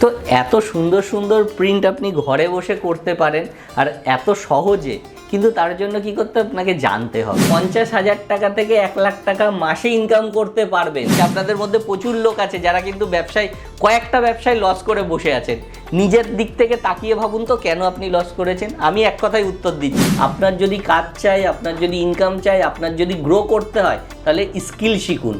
তো এত সুন্দর সুন্দর প্রিন্ট আপনি ঘরে বসে করতে পারেন আর এত সহজে, কিন্তু তার জন্য কি করতে? আপনাকে জানতে হবে পঞ্চাশ হাজার টাকা থেকে এক লাখ টাকা মাসে ইনকাম করতে পারবেন আপনাদের মধ্যে প্রচুর লোক আছে যারা কিন্তু ব্যবসায় কয়েকটা ব্যবসায় লস করে বসে আছেন। নিজের দিক থেকে তাকিয়ে ভাবুন তো কেন আপনি লস করেছেন? আমি এক কথায় উত্তর দিচ্ছি, আপনার যদি কাজ চাই, আপনার যদি ইনকাম চাই, আপনার যদি গ্রো করতে হয়, তাহলে স্কিল শিখুন।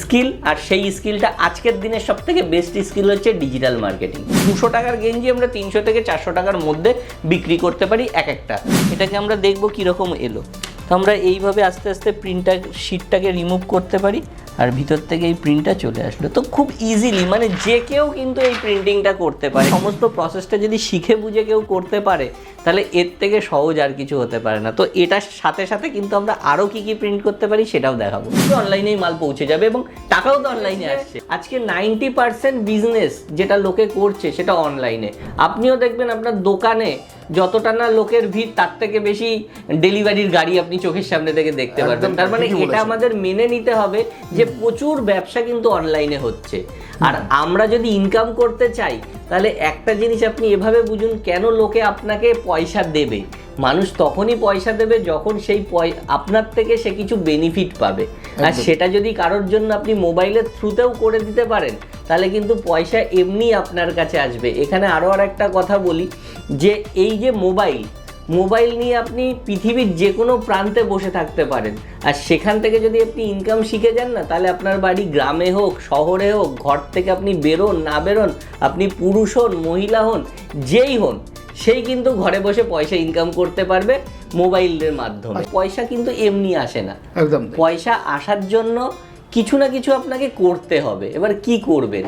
স্কিল আর সেই স্কিলটা আজকের দিনের সব থেকে বেস্ট স্কিল হচ্ছে ডিজিটাল মার্কেটিং দুশো টাকার গেঞ্জি আমরা তিনশো থেকে চারশো টাকার মধ্যে বিক্রি করতে পারি এক একটা। এটাকে আমরা দেখব কীরকম এলো। তো আমরা এইভাবে আস্তে আস্তে প্রিন্টার শিটটাকে রিমুভ করতে পারি। আর ভিতর থেকে এই প্রিন্টটা চলে আসলো। তো খুব ইজিলি মানে যে কেউ কিন্তু এই প্রিন্টিংটা করতে পারে। সমস্ত প্রসেসটা যদি শিখে বুঝে কেউ করতে পারে তাহলে এর থেকে সহজ আর কিছু হতে পারে না। তো এটার সাথে সাথে কিন্তু আমরা আরও কি কি প্রিন্ট করতে পারি সেটাও দেখাবো। অনলাইনেই মাল পৌঁছে যাবে এবং টাকাও তো অনলাইনে আসছে। আজকে নাইনটি পার্সেন্ট বিজনেস যেটা লোকে করছে সেটা অনলাইনে আপনিও দেখবেন আপনার দোকানে যতটা না লোকের ভিড় তার থেকে বেশি ডেলিভারির গাড়ি আপনি চোখের সামনে থেকে দেখতে পারবেন। তার মানে এটা আমাদের মেনে নিতে হবে যে প্রচুর ব্যবসা কিন্তু অনলাইনে হচ্ছে। আর আমরা যদি ইনকাম করতে চাই তাহলে একটা জিনিস আপনি এভাবে বুঝুন কেন লোকে আপনাকে পয়সা দেবে? মানুষ তখনই পয়সা দেবে যখন সেই পয়- আপনার থেকে সে কিছু বেনিফিট পাবে। আর সেটা যদি কারোর জন্য আপনি মোবাইলের থ্রুতেও করে দিতে পারেন তাহলে কিন্তু পয়সা এমনি আপনার কাছে আসবে। এখানে আরও আর একটা কথা বলি যে এই যে মোবাইল মোবাইল নিয়ে আপনি পৃথিবীর যে কোনো প্রান্তে বসে থাকতে পারেন। আর সেখান থেকে যদি আপনি ইনকাম শিখে যান না তাহলে আপনার বাড়ি গ্রামে হোক শহরে হোক ঘর থেকে আপনি বেরোন না বেরোন আপনি পুরুষ হন মহিলা হন যেই হন সেই কিন্তু ঘরে বসে পয়সা ইনকাম করতে পারবে মোবাইলের মাধ্যমে। পয়সা কিন্তু এমনি আসে না। একদম পয়সা আসার জন্য কিছু না কিছু আপনাকে করতে হবে। এবার কি করবেন?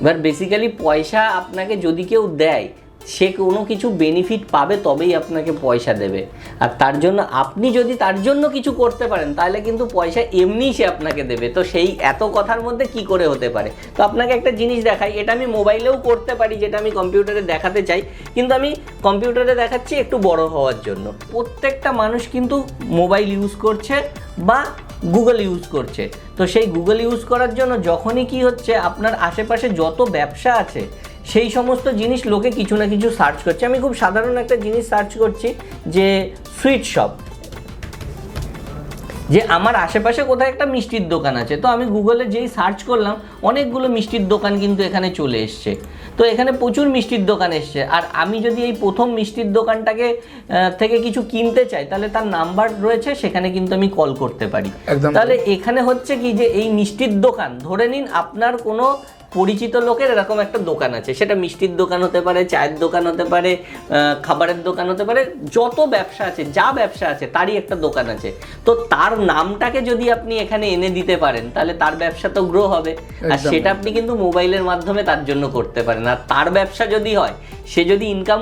এবার বেসিক্যালি পয়সা আপনাকে যদি কেউ দেয় সে কোনো কিছু বেনিফিট পাবে তবেই আপনাকে পয়সা দেবে। আর তার জন্য আপনি যদি তার জন্য কিছু করতে পারেন, তাহলে কিন্তু পয়সা এমনিই সে আপনাকে দেবে। তো সেই এত কথার মধ্যে কি করে হতে পারে? তো আপনাকে একটা জিনিস দেখাই, এটা আমি মোবাইলেও করতে পারি, যেটা আমি কম্পিউটারে দেখাতে চাই। কিন্তু আমি কম্পিউটারে দেখাচ্ছি একটু বড় হওয়ার জন্য। প্রত্যেকটা মানুষ কিন্তু মোবাইল ইউজ করছে বা গুগল ইউজ করছে। তো সেই গুগল ইউজ করার জন্য যখনই কি হচ্ছে, আপনার আশেপাশে যত ব্যবসা আছে সেই সমস্ত জিনিস লোকে কিছু না কিছু সার্চ করছে। আমি খুব সাধারণ একটা জিনিস সার্চ করছি যে সুইট শপ যে আমার আশেপাশে কোথায় একটা মিষ্টির দোকান আছে। তো আমি গুগলে যেই সার্চ করলাম অনেকগুলো মিষ্টির দোকান কিন্তু এখানে চলে এসছে। তো এখানে প্রচুর মিষ্টির দোকান এসছে। আর আমি যদি এই প্রথম মিষ্টির দোকানটাকে থেকে কিছু কিনতে চাই তাহলে তার নাম্বার রয়েছে সেখানে কিন্তু আমি কল করতে পারি। তাহলে এখানে হচ্ছে কি যে এই মিষ্টির দোকান ধরে নিন আপনার কোনো পরিচিত লোকের এরকম একটা দোকান আছে। সেটা মিষ্টির দোকান হতে পারে চায়ের দোকান হতে পারে খাবারের দোকান হতে পারে যত ব্যবসা আছে যা ব্যবসা আছে তারই একটা দোকান আছে। তো তার নামটাকে যদি আপনি এখানে এনে দিতে পারেন তাহলে তার ব্যবসা তো গ্রো হবে। আর সেটা আপনি কিন্তু মোবাইলের মাধ্যমে তার জন্য করতে পারেন। আর তার ব্যবসা যদি হয় সে যদি ইনকাম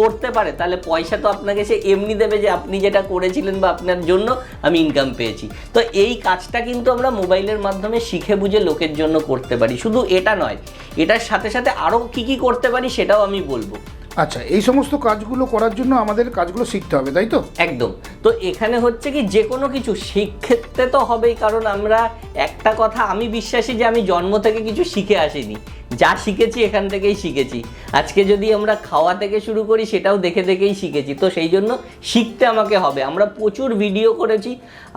করতে পারে তাহলে পয়সা তো আপনাকে সে এমনি দেবে যে আপনি যেটা করেছিলেন বা আপনার জন্য আমি ইনকাম পেয়েছি। তো এই কাজটা কিন্তু আমরা মোবাইলের মাধ্যমে শিখে বুঝে লোকের জন্য করতে পারি। শুধু এটা নয়। এটার সাথে সাথে আরও কি কি করতে পারি সেটাও আমি বলব। আচ্ছা এই সমস্ত কাজগুলো করার জন্য আমাদের কাজগুলো শিখতে হবে, তাই তো? একদম। তো এখানে হচ্ছে কি, যে কোনো কিছু শিখতে তো হবেই, কারণ আমরা একটা কথা আমি বিশ্বাসী যে আমি জন্ম থেকে কিছু শিখে আসিনি। যা শিখেছি এখান থেকেই শিখেছি। আজকে যদি আমরা খাওয়া থেকে শুরু করি, সেটাও দেখে দেখেই শিখেছি। তো সেই জন্য শিখতে আমাকে হবে। আমরা প্রচুর ভিডিও করেছি।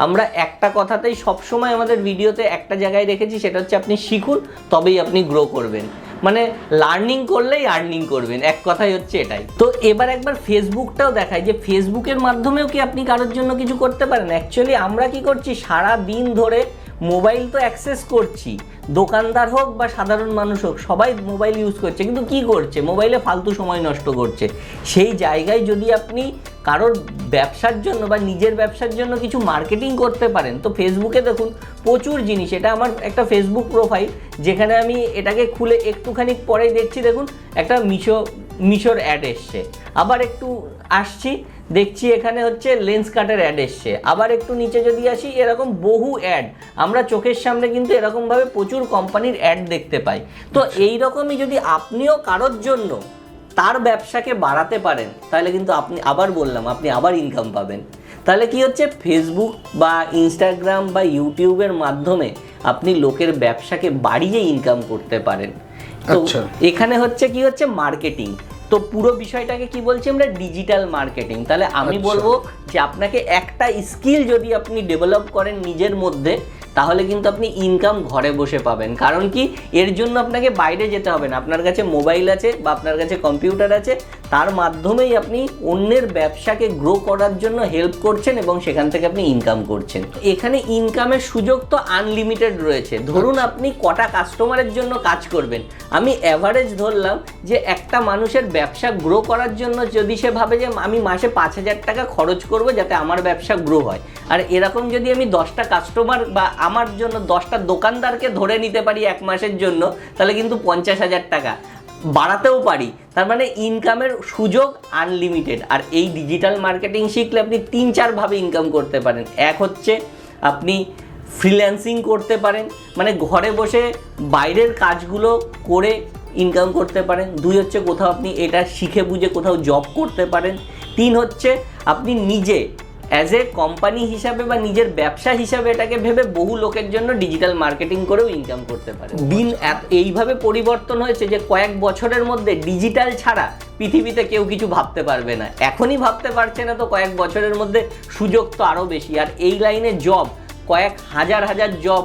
আমরা একটা কথাতেই সবসময় আমাদের ভিডিওতে একটা জায়গায় রেখেছি, সেটা হচ্ছে আপনি শিখুন, তবেই আপনি গ্রো করবেন। মানে লার্নিং করলেই আর্নিং করবেন, এক কথাই হচ্ছে এটাই। তো এবার একবার ফেসবুকটাও দেখায় যে ফেসবুকের মাধ্যমেও কি আপনি কারোর জন্য কিছু করতে পারেন? অ্যাকচুয়ালি আমরা কি করছি সারা দিন ধরে মোবাইল তো অ্যাক্সেস করছি। দোকানদার হোক বা সাধারণ মানুষ হোক, সবাই মোবাইল ইউজ করছে। কিন্তু কি করছে? মোবাইলে ফালতু সময় নষ্ট করছে। সেই জায়গায় যদি আপনি কারোর ব্যবসার জন্য বা নিজের ব্যবসার জন্য কিছু মার্কেটিং করতে পারেন, তো ফেসবুকে দেখুন প্রচুর জিনিস। এটা আমার একটা ফেসবুক প্রোফাইল যেখানে আমি এটাকে খুলে একটুখানি পরেই দেখছি। দেখুন, একটা মিশো, মিশোর অ্যাড এসছে। আবার একটু আসছি দেখছি এখানে হচ্ছে লেন্স কাটের অ্যাড এসছে। আবার একটু নিচে যদি আসি এরকম বহু অ্যাড আমরা চোখের সামনে কিন্তু এরকমভাবে প্রচুর কোম্পানির অ্যাড দেখতে পাই। তো এই রকমই যদি আপনিও কারোর জন্য তার ব্যবসাকে বাড়াতে পারেন তাহলে কিন্তু আপনি আবার বললাম আপনি আবার ইনকাম পাবেন। তাহলে কি হচ্ছে? ফেসবুক বা ইনস্টাগ্রাম বা ইউটিউবের মাধ্যমে আপনি লোকের ব্যবসাকে বাড়িয়ে ইনকাম করতে পারেন। তো আচ্ছা। এখানে হচ্ছে কি হচ্ছে? মার্কেটিং তো পুরো বিষয়টাকে কি বলছি আমরা ডিজিটাল মার্কেটিং তাহলে আমি আচ্ছা। বলব যে আপনাকে একটা স্কিল যদি আপনি ডেভেলপ করেন নিজের মধ্যে তাহলে কিন্তু আপনি ইনকাম ঘরে বসে পাবেন। কারণ কি? এর জন্য আপনাকে বাইরে যেতে হবে না। আপনার কাছে মোবাইল আছে বা আপনার কাছে কম্পিউটার আছে, তার মাধ্যমেই আপনি অন্যের ব্যবসাকে গ্রো করার জন্য হেল্প করছেন এবং সেখান থেকে আপনি ইনকাম করছেন। এখানে ইনকামের সুযোগ তো আনলিমিটেড রয়েছে। ধরুন আপনি কটা কাস্টমারের জন্য কাজ করবেন। আমি অ্যাভারেজ ধরলাম যে একটা মানুষের ব্যবসা গ্রো করার জন্য যদি সে ভাবে যে আমি মাসে পাঁচ হাজার টাকা খরচ করব যাতে আমার ব্যবসা গ্রো হয়। আর এরকম যদি আমি দশটা কাস্টমার বা আমার জন্য দশটা দোকানদারকে ধরে নিতে পারি এক মাসের জন্য, তাহলে কিন্তু পঞ্চাশ হাজার টাকা। বাড়াতেও পারি। তার মানে ইনকামের সুযোগ আনলিমিটেড আর এই ডিজিটাল মার্কেটিং শিখলে আপনি তিন চারভাবে ইনকাম করতে পারেন। এক হচ্ছে আপনি ফ্রিল্যান্সিং করতে পারেন মানে ঘরে বসে বাইরের কাজগুলো করে ইনকাম করতে পারেন। দুই হচ্ছে কোথাও আপনি এটা শিখে বুঝে কোথাও জব করতে পারেন। তিন হচ্ছে আপনি নিজে অ্যাজ এ কোম্পানি হিসাবে বা নিজের ব্যবসা হিসাবে এটাকে ভেবে বহু লোকের জন্য ডিজিটাল মার্কেটিং করেও ইনকাম করতে পারে। দিন এইভাবে পরিবর্তন হয়েছে যে কয়েক বছরের মধ্যে ডিজিটাল ছাড়া পৃথিবীতে কেউ কিছু ভাবতে পারবে না। এখনই ভাবতে পারছে না তো কয়েক বছরের মধ্যে সুযোগ তো আরও বেশি। আর এই লাইনে জব কয়েক হাজার হাজার জব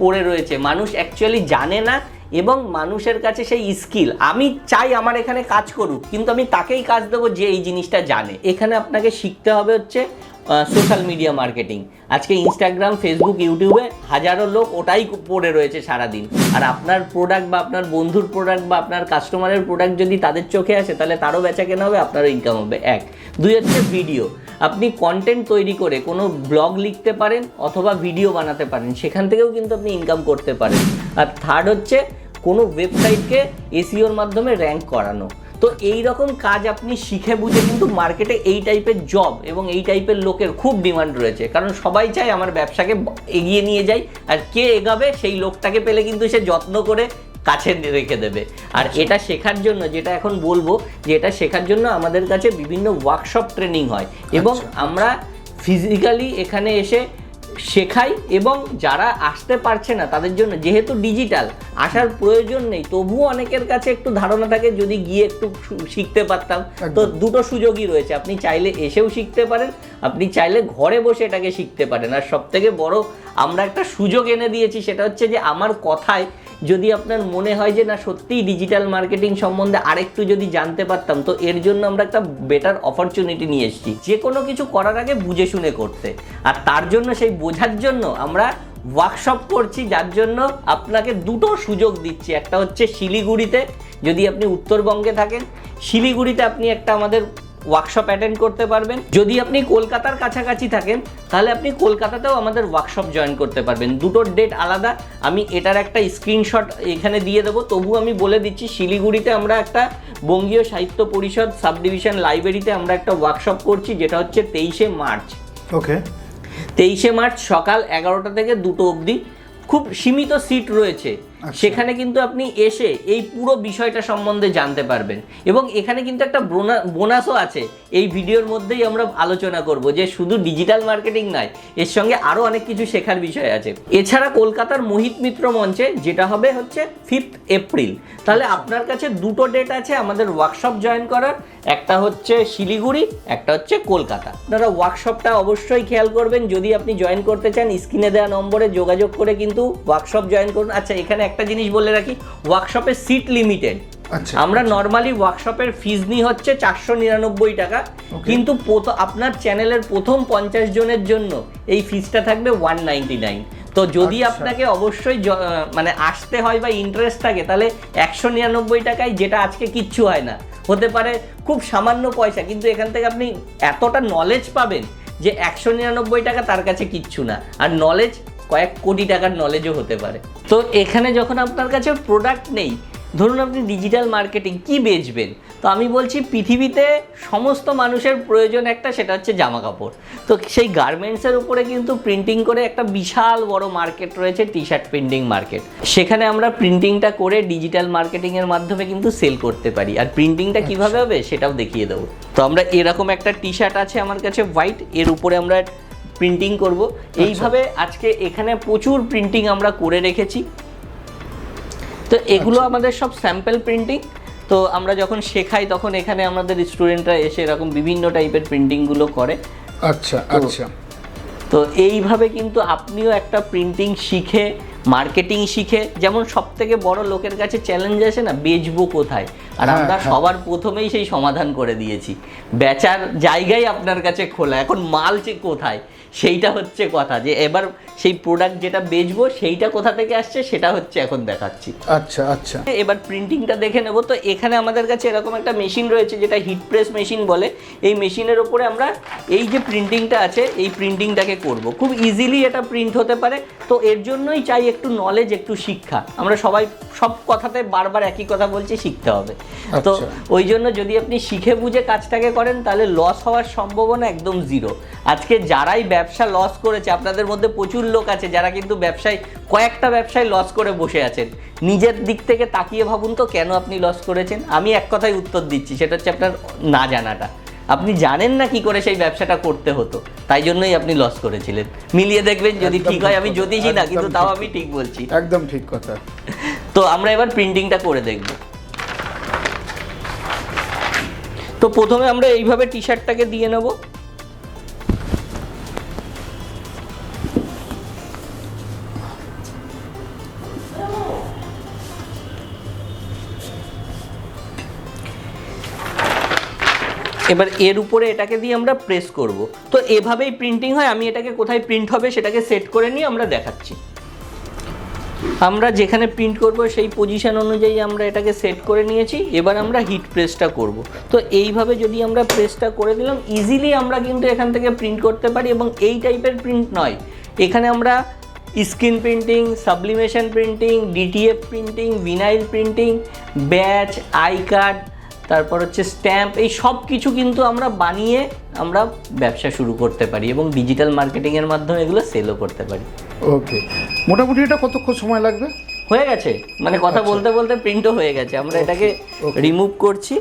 পড়ে রয়েছে। মানুষ অ্যাকচুয়ালি জানে না এবং মানুষের কাছে সেই স্কিল আমি চাই আমার এখানে কাজ করুক, কিন্তু আমি তাকেই কাজ দেবো যে এই জিনিসটা জানে। এখানে আপনাকে শিখতে হবে হচ্ছে সোশ্যাল মিডিয়া মার্কেটিং আজকে ইনস্টাগ্রাম ফেসবুক ইউটিউবে হাজারো লোক ওটাই পড়ে রয়েছে সারাদিন। আর আপনার প্রোডাক্ট বা আপনার বন্ধুর প্রোডাক্ট বা আপনার কাস্টমারের প্রোডাক্ট যদি তাদের চোখে আসে, তাহলে তারও বেচা কেনা হবে, আপনারও ইনকাম হবে। এক। দুই হচ্ছে ভিডিও আপনি কন্টেন্ট তৈরি করে কোনো ব্লগ লিখতে পারেন অথবা ভিডিও বানাতে পারেন, সেখান থেকেও কিন্তু আপনি ইনকাম করতে পারেন। আর থার্ড হচ্ছে কোনো ওয়েবসাইটকে এসিওর মাধ্যমে র্যাঙ্ক করানো। তো এই রকম কাজ আপনি শিখে বুঝে কিন্তু মার্কেটে এই টাইপের জব এবং এই টাইপের লোকের খুব ডিমান্ড রয়েছে। কারণ সবাই চায় আমার ব্যবসাকে এগিয়ে নিয়ে যাই আর কে এগাবে সেই লোকটাকে পেলে কিন্তু সে যত্ন করে কাছে রেখে দেবে। আর এটা শেখার জন্য যেটা এখন বলব যে এটা শেখার জন্য আমাদের কাছে বিভিন্ন ওয়ার্কশপ ট্রেনিং হয়। এবং আমরা ফিজিক্যালি এখানে এসে শেখাই এবং যারা আসতে পারছে না তাদের জন্য যেহেতু ডিজিটাল আসার প্রয়োজন নেই তবুও অনেকের কাছে একটু ধারণা থাকে যদি গিয়ে একটু শিখতে পারতাম। তো দুটো সুযোগই রয়েছে আপনি চাইলে এসেও শিখতে পারেন আপনি চাইলে ঘরে বসে এটাকে শিখতে পারেন। আর সবথেকে বড় আমরা একটা সুযোগ এনে দিয়েছি সেটা হচ্ছে যে আমার কথায় যদি আপনার মনে হয় যে না, সত্যিই ডিজিটাল মার্কেটিং সম্বন্ধে আরেকটু যদি জানতে পারতাম, তো এর জন্য আমরা একটা বেটার অপরচুনিটি নিয়ে এসেছি। যে কোনো কিছু করার আগে বুঝে শুনে করতে। আর তার জন্য, সেই বোঝার জন্য আমরা ওয়ার্কশপ করছি, যার জন্য আপনাকে দুটো সুযোগ দিচ্ছি। একটা হচ্ছে শিলিগুড়িতে, যদি আপনি উত্তরবঙ্গে থাকেন, শিলিগুড়িতে আপনি একটা আমাদের ওয়ার্কশপ অ্যাটেন্ড করতে পারবেন। যদি আপনি কলকাতার কাছাকাছি থাকেন তাহলে আপনি কলকাতাতেও আমাদের ওয়ার্কশপ জয়েন করতে পারবেন। দুটোর ডেট আলাদা। আমি এটার একটা স্ক্রিনশট এখানে দিয়ে দেবো। তবু আমি বলে দিচ্ছি শিলিগুড়িতে আমরা একটা বঙ্গীয় সাহিত্য পরিষদ সাব ডিভিশন লাইব্রেরিতে আমরা একটা ওয়ার্কশপ করছি যেটা হচ্ছে তেইশে মার্চ। ওকে। তেইশে মার্চ সকাল এগারোটা থেকে দুটো অবধি। খুব সীমিত সিট রয়েছে। সেখানে কিন্তু আপনি এসে এই পুরো বিষয়টা সম্বন্ধে জানতে পারবেন। এবং এখানে কিন্তু একটা বোনা- বোনাসও আছে। এই ভিডিওর মধ্যেই আমরা আলোচনা করব যে শুধু ডিজিটাল মার্কেটিং নয়, এর সঙ্গে আরও অনেক কিছু শেখার বিষয় আছে। এছাড়া কলকাতার মোহিত মিত্র মঞ্চে, যেটা হবে হচ্ছে ফিফথ এপ্রিল তাহলে আপনার কাছে দুটো ডেট আছে আমাদের ওয়ার্কশপ জয়েন করার। একটা হচ্ছে শিলিগুড়ি, একটা হচ্ছে কলকাতা। আপনারা ওয়ার্কশপটা অবশ্যই খেয়াল করবেন। যদি আপনি জয়েন করতে চান স্ক্রিনে দেওয়া নম্বরে যোগাযোগ করে কিন্তু ওয়ার্কশপ জয়েন করুন। আচ্ছা এখানে একটা জিনিস বলে রাখি ওয়ার্কশপের সিট লিমিটেড আমরা নর্মালি ওয়ার্কশপের ফিজ নিই হচ্ছে চারশো নিরানব্বই টাকা কিন্তু আপনার চ্যানেলের প্রথম পঞ্চাশ জনের জন্য এই ফিজটা থাকবে ওয়ান নাইনটি নাইন তো যদি আচ্ছা। আপনাকে অবশ্যই মানে আসতে হয় বা ইন্টারেস্ট থাকে তাহলে একশো নিরানব্বই টাকায় যেটা আজকে কিচ্ছু হয় না। হতে পারে খুব সামান্য পয়সা কিন্তু এখান থেকে আপনি এতটা নলেজ পাবেন যে একশো নিরানব্বই টাকা তার কাছে কিচ্ছু না। আর নলেজ কয়েক কোটি টাকার নলেজও হতে পারে। তো এখানে যখন আপনার কাছে প্রোডাক্ট নেই ধরুন আপনি ডিজিটাল মার্কেটিং কি বেচবেন? তো আমি বলছি পৃথিবীতে সমস্ত মানুষের প্রয়োজন একটা সেটা হচ্ছে জামা কাপড় তো সেই গার্মেন্টসের উপরে কিন্তু প্রিন্টিং করে একটা বিশাল বড় মার্কেট রয়েছে টি শার্ট প্রিন্টিং মার্কেট সেখানে আমরা প্রিন্টিংটা করে ডিজিটাল মার্কেটিংয়ের মাধ্যমে কিন্তু সেল করতে পারি। আর প্রিন্টিংটা কীভাবে হবে সেটাও দেখিয়ে দেবো। তো আমরা এরকম একটা টি শার্ট আছে আমার কাছে হোয়াইট এর উপরে আমরা প্রিন্টিং করব। এইভাবে আজকে এখানে প্রচুর প্রিন্টিং আমরা করে রেখেছি। তো এগুলো আমাদের সব স্যাম্পল প্রিন্টিং তো আমরা যখন শেখাই তখন এখানে আমাদের স্টুডেন্টরা এসে এরকম বিভিন্ন টাইপের প্রিন্টিংগুলো করে। আচ্ছা আচ্ছা। তো এইভাবে কিন্তু আপনিও একটা প্রিন্টিং শিখে মার্কেটিং শিখে যেমন সব থেকে বড় লোকের কাছে চ্যালেঞ্জ আছে না বেচবো কোথায়? আর হ্যাঁ, আমরা হ্যাঁ। সবার প্রথমেই সেই সমাধান করে দিয়েছি। বেচার জায়গাই আপনার কাছে খোলা এখন মাল যে কোথায় সেইটা হচ্ছে কথা। যে এবার সেই প্রোডাক্ট যেটা বেচবো সেইটা কোথা থেকে আসছে সেটা হচ্ছে এখন দেখাচ্ছি। আচ্ছা আচ্ছা। এবার প্রিন্টিংটা দেখে নেব। তো এখানে আমাদের কাছে এরকম একটা মেশিন রয়েছে যেটা হিট প্রেস মেশিন বলে। এই মেশিনের ওপরে আমরা এই যে প্রিন্টিংটা আছে এই প্রিন্টিংটাকে করব। খুব ইজিলি এটা প্রিন্ট হতে পারে। তো এর জন্যই চাই একটু নলেজ একটু শিক্ষা। আমরা সবাই সব কথাতে বারবার একই কথা বলছি শিখতে হবে। তো আচ্ছা। ওই জন্য যদি আপনি শিখে বুঝে কাজটাকে করেন তাহলে লস হওয়ার সম্ভাবনা একদম জিরো আজকে যারাই ব্যবসা লস করেছে আপনাদের মধ্যে প্রচুর লোক আছে যারা কিন্তু ব্যবসায় কয়েকটা ব্যবসায় লস করে বসে আছেন। নিজের দিক থেকে তাকিয়ে ভাবুন তো কেন আপনি লস করেছেন? আমি এক কথায় উত্তর দিচ্ছি সেটা হচ্ছে আপনার না জানাটা। আপনি জানেন না কি করে সেই ব্যবসাটা করতে হতো তাই জন্যই আপনি লস করেছিলেন। মিলিয়ে দেখবেন যদি ঠিক হয় আমি যদি জ্যোতিষী না কিন্তু তাও আমি ঠিক বলছি। একদম ঠিক কথা। তো আমরা এবার প্রিন্টিংটা করে দেখব। তো প্রথমে আমরা এইভাবে টি শার্টটাকে দিয়ে নেব। এবার এর উপরে এটাকে দিয়ে আমরা প্রেস করব। তো এভাবেই প্রিন্টিং হয়, আমি এটাকে কোথায় প্রিন্ট হবে সেটাকে সেট করে নিয়ে আমরা দেখাচ্ছি। আমরা যেখানে প্রিন্ট করব সেই পজিশন অনুযায়ী আমরা এটাকে সেট করে নিয়েছি, এবার আমরা হিট প্রেসটা করব। তো এইভাবে যদি আমরা প্রেসটা করে দিলাম ইজিলি আমরা কিন্তু এখান থেকে প্রিন্ট করতে পারি এবং এই টাইপের প্রিন্ট নয়। এখানে আমরা screen printing sublimation printing DTF printing vinyl printing badge I card তারপর হচ্ছে স্ট্যাম্প এই সব কিছু কিন্তু আমরা বানিয়ে আমরা ব্যবসা শুরু করতে পারি এবং ডিজিটাল মার্কেটিংয়ের মাধ্যমে এগুলো সেলও করতে পারি। ওকে মোটামুটি এটা কতক্ষণ সময় লাগবে? হয়ে গেছে। মানে কথা বলতে বলতে প্রিন্টও হয়ে গেছে। আমরা এটাকে রিমুভ করছি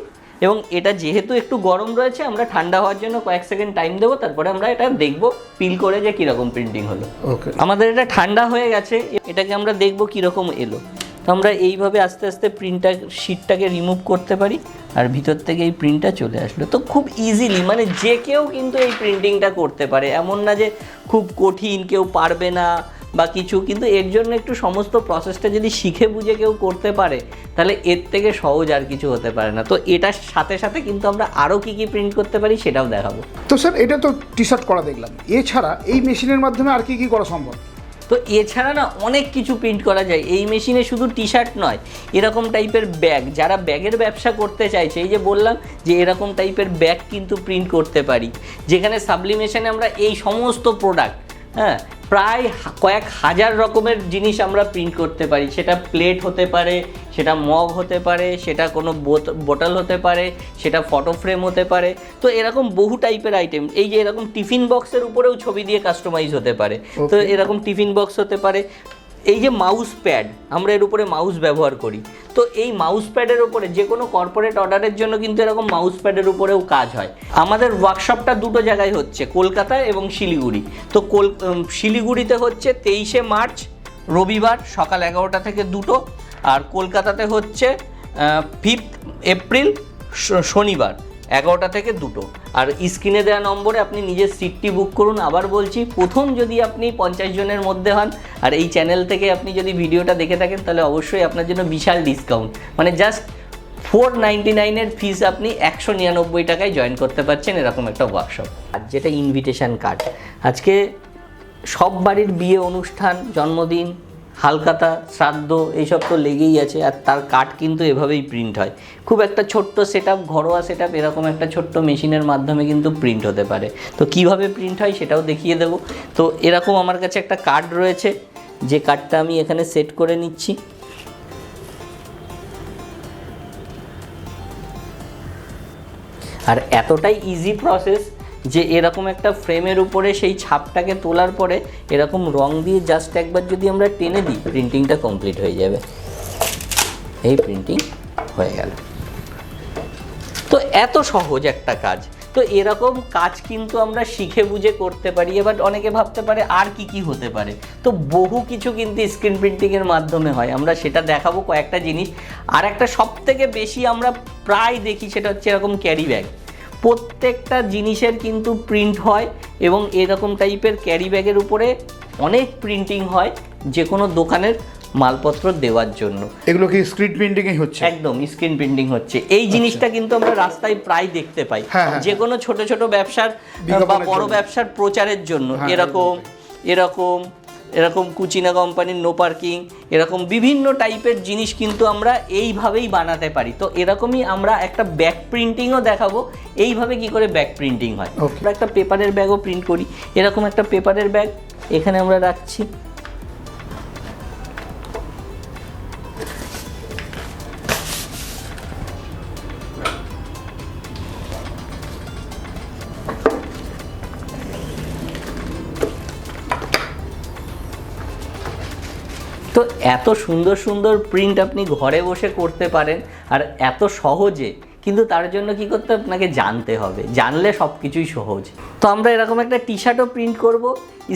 এবং এটা যেহেতু একটু গরম রয়েছে আমরা ঠান্ডা হওয়ার জন্য কয়েক সেকেন্ড টাইম দেবো তারপরে আমরা এটা দেখব ফিল করে যে কীরকম প্রিন্টিং হলো। ওকে আমাদের এটা ঠান্ডা হয়ে গেছে এটাকে আমরা দেখব কীরকম এলো। তো আমরা এইভাবে আস্তে আস্তে প্রিন্টটা শিটটাকে রিমুভ করতে পারি, আর ভিতর থেকে এই প্রিন্টটা চলে আসলো। তো খুব ইজিলি মানে যে কেউ কিন্তু এই প্রিন্টিংটা করতে পারে। এমন না যে খুব কঠিন, কেউ পারবে না বা কিছু, কিন্তু এর জন্য একটু সমস্ত প্রসেসটা যদি শিখে বুঝে কেউ করতে পারে, তাহলে এর থেকে সহজ আর কিছু হতে পারে না। তো এটার সাথে সাথে কিন্তু আমরা আরও কী কী প্রিন্ট করতে পারি সেটাও দেখাবো। তো স্যার, এটা তো টি শার্ট করা দেখলাম। এছাড়া এই মেশিনের মাধ্যমে আর কি কি করা সম্ভব? তো এছাড়া না অনেক কিছু প্রিন্ট করা যায়। এই মেশিনে শুধু টি শার্ট নয়, এরকম টাইপের ব্যাগ যারা ব্যাগের ব্যবসা করতে চাইছে, এই যে বললাম যে এরকম টাইপের ব্যাগ কিন্তু প্রিন্ট করতে পারি। যেখানে সাবলিমেশনে আমরা এই সমস্ত প্রোডাক্ট হ্যাঁ প্রায় কয়েক হাজার রকমের জিনিস আমরা প্রিন্ট করতে পারি। সেটা প্লেট হতে পারে সেটা মগ হতে পারে সেটা কোনো বোতল হতে পারে সেটা ফটো ফ্রেম হতে পারে। তো এরকম বহু টাইপের আইটেম এই যে এরকম টিফিন বক্সের উপরেও ছবি দিয়ে কাস্টমাইজ হতে পারে। তো এরকম টিফিন বক্স হতে পারে। এই যে মাউস প্যাড আমরা এর উপরে মাউস ব্যবহার করি। তো এই মাউস প্যাডের উপরে যে কোনো কর্পোরেট অর্ডারের জন্য কিন্তু এরকম মাউস প্যাডের উপরেও কাজ হয়। আমাদের ওয়ার্কশপটা দুটো জায়গায় হচ্ছে, কলকাতা এবং শিলিগুড়ি। তো কল শিলিগুড়িতে হচ্ছে তেইশে মার্চ, রবিবার সকাল এগারোটা থেকে দুটো, আর কলকাতাতে হচ্ছে ফিফথ এপ্রিল শনিবার। এগারোটা থেকে দুটো। আর স্ক্রিনে দেওয়া নম্বরে আপনি নিজের সিটটি বুক করুন। আবার বলছি, প্রথম যদি আপনি পঞ্চাশ জনের মধ্যে হন, আর এই চ্যানেল থেকে আপনি যদি ভিডিওটা দেখে থাকেন, তাহলে অবশ্যই আপনার জন্য বিশাল ডিসকাউন্ট মানে জাস্ট ফোর নাইনটি নাইনের ফিস আপনি একশো নিরানব্বই টাকায় জয়েন করতে পারছেন এরকম একটা ওয়ার্কশপ আর যেটা ইনভিটেশন কার্ড আজকে সব বাড়ির বিয়ে অনুষ্ঠান, জন্মদিন হালকাতা, শ্রাদ্ধ, এইসব তো লেগেই আছে আর তার কার্ড কিন্তু এভাবেই প্রিন্ট হয়। খুব একটা ছোট্ট সেট ঘরোয়া সেট এরকম একটা ছোট্ট মেশিনের মাধ্যমে কিন্তু প্রিন্ট হতে পারে। তো কীভাবে প্রিন্ট হয় সেটাও দেখিয়ে দেবো। তো এরকম আমার কাছে একটা কার্ড রয়েছে, যে কার্ডটা আমি এখানে সেট করে নিচ্ছি। আর এতটাই ইজি প্রসেস যে এরকম একটা ফ্রেমের উপরে সেই ছাপটাকে তোলার পরে এরকম রং দিয়ে জাস্ট একবার যদি আমরা টেনে দিই প্রিন্টিংটা কমপ্লিট হয়ে যাবে। এই প্রিন্টিং হয়ে গেল। তো এত সহজ একটা কাজ। তো এরকম কাজ কিন্তু আমরা শিখে বুঝে করতে পারি, এবার অনেকে ভাবতে পারে আর কি কি হতে পারে। তো বহু কিছু কিন্তু স্ক্রিন প্রিন্টিংয়ের মাধ্যমে হয়। আমরা সেটা দেখাবো কয়েকটা জিনিস। আর একটা সব থেকে বেশি আমরা প্রায় দেখি সেটা হচ্ছে এরকম ক্যারি ব্যাগ প্রত্যেকটা জিনিসের কিন্তু প্রিন্ট হয় এবং এরকম টাইপের ক্যারি ব্যাগের উপরে অনেক প্রিন্টিং হয় যে কোনো দোকানের মালপত্র দেওয়ার জন্য। এগুলো কি স্ক্রিন প্রিন্টিংই হচ্ছে? একদম স্ক্রিন প্রিন্টিং হচ্ছে। এই জিনিসটা কিন্তু আমরা রাস্তায় প্রায় দেখতে পাই। হ্যাঁ, হ্যাঁ। যে কোনো ছোট ছোট ব্যবসার বা বড় ব্যবসার প্রচারের জন্য হ্যাঁ, এরকম এরকম এরকম কুচিনা কোম্পানির নো পার্কিং এরকম বিভিন্ন টাইপের জিনিস কিন্তু আমরা এইভাবেই বানাতে পারি। তো এরকমই আমরা একটা ব্যাক প্রিন্টিংও দেখাবো। এইভাবে কি করে ব্যাক প্রিন্টিং হয়. আমরা একটা পেপারের ব্যাগও প্রিন্ট করি। এরকম একটা পেপারের ব্যাগ এখানে আমরা রাখছি। তো এত সুন্দর সুন্দর প্রিন্ট আপনি ঘরে বসে করতে পারেন আর এত সহজে, কিন্তু তার জন্য কি করতে? আপনাকে জানতে হবে। জানলে সব কিছুই সহজ। তো আমরা এরকম একটা টি শার্টও প্রিন্ট করব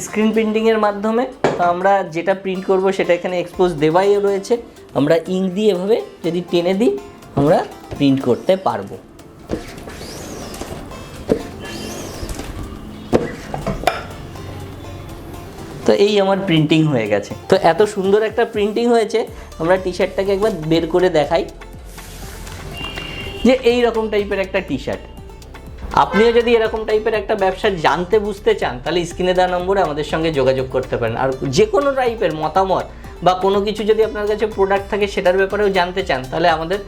স্ক্রিন প্রিন্টিংয়ের মাধ্যমে। তো আমরা যেটা প্রিন্ট করব সেটা এখানে এক্সপোজ দেওয়াই রয়েছে। আমরা ইঙ্ক দিয়ে এভাবে যদি টেনে দিই, আমরা প্রিন্ট করতে পারব। তো এই আমার প্রিন্টিং হয়ে গেছে। তো এত সুন্দর একটা প্রিন্টিং হয়েছে, আমরা টি শার্টটাকে একবার বের করে দেখাই। যে এই রকম টাইপের একটা টি শার্ট আপনিও যদি এরকম টাইপের একটা ব্যবসা জানতে বুঝতে চান, তাহলে স্ক্রিনে দেওয়া নম্বরে আমাদের সঙ্গে যোগাযোগ করতে পারেন। আর যে কোনো টাইপের মতামত বা কোনো কিছু যদি আপনার কাছে প্রোডাক্ট থাকে, সেটার ব্যাপারেও জানতে চান, তাহলে আমাদের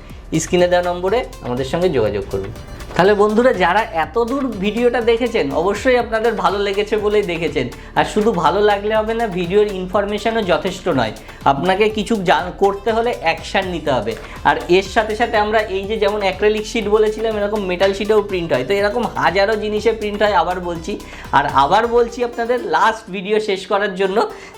স্ক্রিনে দেওয়া নম্বরে আমাদের সঙ্গে যোগাযোগ করুন। তাহলে বন্ধুরা, যারা এত দূর ভিডিওটা দেখেছেন, অবশ্যই আপনাদের ভালো লেগেছে বলেই দেখেছেন। আর শুধু ভালো লাগলে হবে না, ভিডিওর ইনফরমেশনও যথেষ্ট নয়। আপনাকে কিছু জান, করতে হলে অ্যাকশান নিতে হবে। আর এর সাথে সাথে আমরা এই যে যেমন অ্যাক্রেলিক শিট বলেছিলাম, এরকম মেটাল শিটেও প্রিন্ট হয়। তো এরকম হাজারো জিনিসে প্রিন্ট হয় আবার বলছি। আর আবার বলছি আপনাদের লাস্ট ভিডিও শেষ করার জন্য,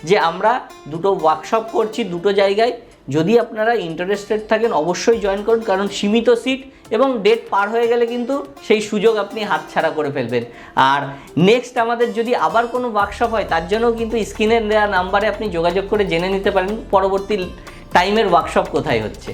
যে আমরা দুটো ওয়ার্কশপ করছি দুটো জায়গায়। যদি আপনারা ইন্টারেস্টেড থাকেন, অবশ্যই জয়েন করুন। কারণ সীমিত সিট এবং ডেট পার হয়ে গেলে কিন্তু সেই সুযোগ আপনি হাতছাড়া করে ফেলবেন। আর নেক্সট আমাদের যদি আবার কোনো ওয়ার্কশপ হয়, তার জন্য কিন্তু স্ক্রিনের দেওয়া নাম্বারে আপনি যোগাযোগ করে জেনে নিতে পারেন, পরবর্তী টাইমের ওয়ার্কশপ কোথায় হচ্ছে।